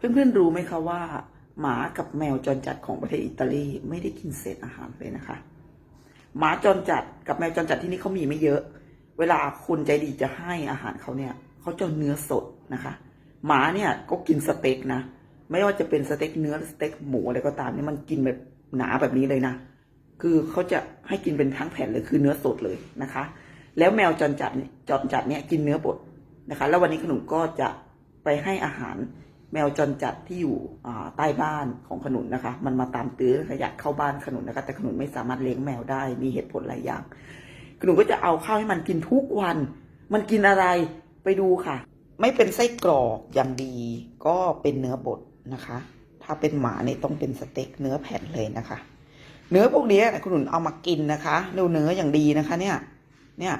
เพื่อนๆรู้ไหมคะว่า หมากับแมวจรจัดของประเทศอิตาลีไม่ได้กินเศษอาหารเลยนะคะ หมาจรจัดกับแมวจรจัดที่นี่เขามีไม่เยอะ เวลาคุณใจดีจะให้อาหารเขาเนี่ยเขาจะเนื้อสดนะคะ หมาเนี่ยก็กินสเต็กนะไม่ว่าจะเป็นสเต็กเนื้อสเต็กหมูอะไรก็ตามเนี่ยมันกินแบบหนาแบบนี้เลยนะคือเขาจะให้กินเป็นทั้งแผ่นเลยคือเนื้อสดเลยนะคะ แล้วแมวจรจัดเนี่ยจรจัดเนี่ยกินเนื้อบดนะคะ แล้ววันนี้ขนุก็จะไปให้อาหาร แมวจรจัดที่อยู่ใต้บ้านของขนุนนะคะ มันมาตามตื้อขยะเข้าบ้านขนุนนะคะ แต่ขนุนไม่สามารถเลี้ยงแมวได้มีเหตุผลหลายอย่าง ขนุนก็จะเอาข้าวให้มันกินทุกวัน มันกินอะไรไปดูค่ะ ไม่เป็นไส้กรอกอย่างดี ก็เป็นเนื้อบดนะคะ ถ้าเป็นหมาเนี่ยต้องเป็นสเต็กเนื้อแผ่นเลยนะคะ เนื้อพวกนี้คุณหนุนเอามากินนะคะดูเนื้ออย่างดีนะคะ เนี่ย เนี่ย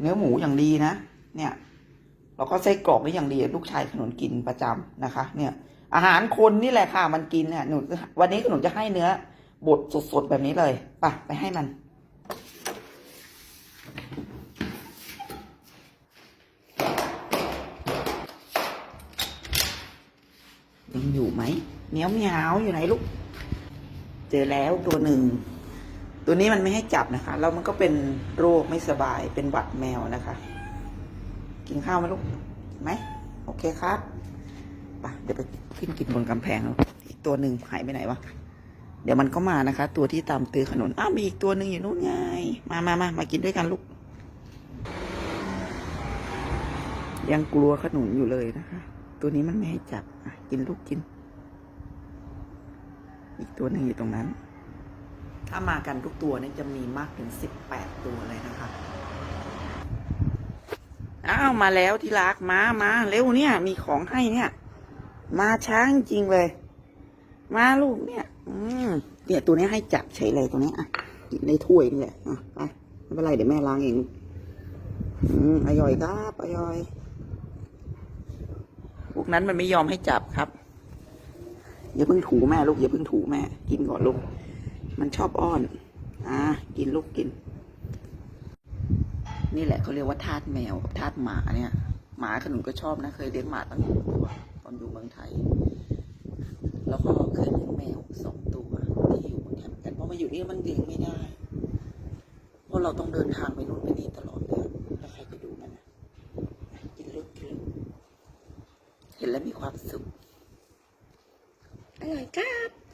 เนื้อหมูอย่างดีนะ เนี่ย แล้วก็ไส้กรอกนี่อย่างดีลูกชายขนุนกินประจำนะคะ เนี่ย อาหารคนนี่แหละค่ะมันกินเนี่ยหนูวันนี้ขนุนจะให้เนื้อบดสดๆแบบนี้เลยไปไปให้มัน ยังอยู่ไหมเหมียวเหมียวอยู่ไหนลูก เจอแล้วตัวหนึ่ง ตัวนี้มันไม่ให้จับนะคะ แล้วมันก็เป็นโรคไม่สบายเป็นหวัดแมวนะคะ กินข้าวไหมลูกไหมโอเคครับไปเดี๋ยวไปขึ้นกินบนกำแพงแล้วอีกตัวหนึ่งหายไปไหนวะเดี๋ยวมันก็มานะคะ ตัวที่ตามตื้อขนนอ้าวมีอีกตัวหนึ่งอยู่นู่นไงมามามามากินด้วยกันลูก ยังกลัวขนุนอยู่เลยนะคะ ตัวนี้มันไม่ให้จับกินลูกกิน อีกตัวหนึ่งอยู่ตรงนั้น ถ้ามากันทุกตัวเนี่ยจะมีมากถึงสิบแปดตัวเลยนะคะ อ้าวมาแล้วที่รักมามาเร็วเนี่ย มีของให้เนี่ย มาช้างจริงเลย มาลูกเนี่ย อืมเนี่ยตัวนี้ให้จับเฉยเลยตัวนี้อะกินในถ้วยนี่แหละอะไปไม่เป็นไรเดี๋ยวแม่ล้างเอง อืมอร่อยครับอร่อยพวกนั้นมันไม่ยอมให้จับครับอย่าเพิ่งถูแม่ลูกอย่าเพิ่งถูแม่ กินก่อนลูก มันชอบอ้อน อ่ากินลูกกิน นี่แหละเขาเรียกว่าทาสแมวกับทาสหมาเนี่ยหมาขนุนก็ชอบนะเคยเลี้ยงหมาตั้งหกตัวตอนอยู่เมืองไทย แล้วก็เคยเลี้ยงแมวสองตัวที่อยู่เมืองไทยเหมือนกันเพราะมาอยู่นี่มันเลี้ยงไม่ได้ เพราะเราต้องเดินทางไปนู่นไปนี่ตลอดเลยแล้วใครจะดูมันนะกินลูกกินลูกเห็นแล้วมีความสุขอร่อยครับ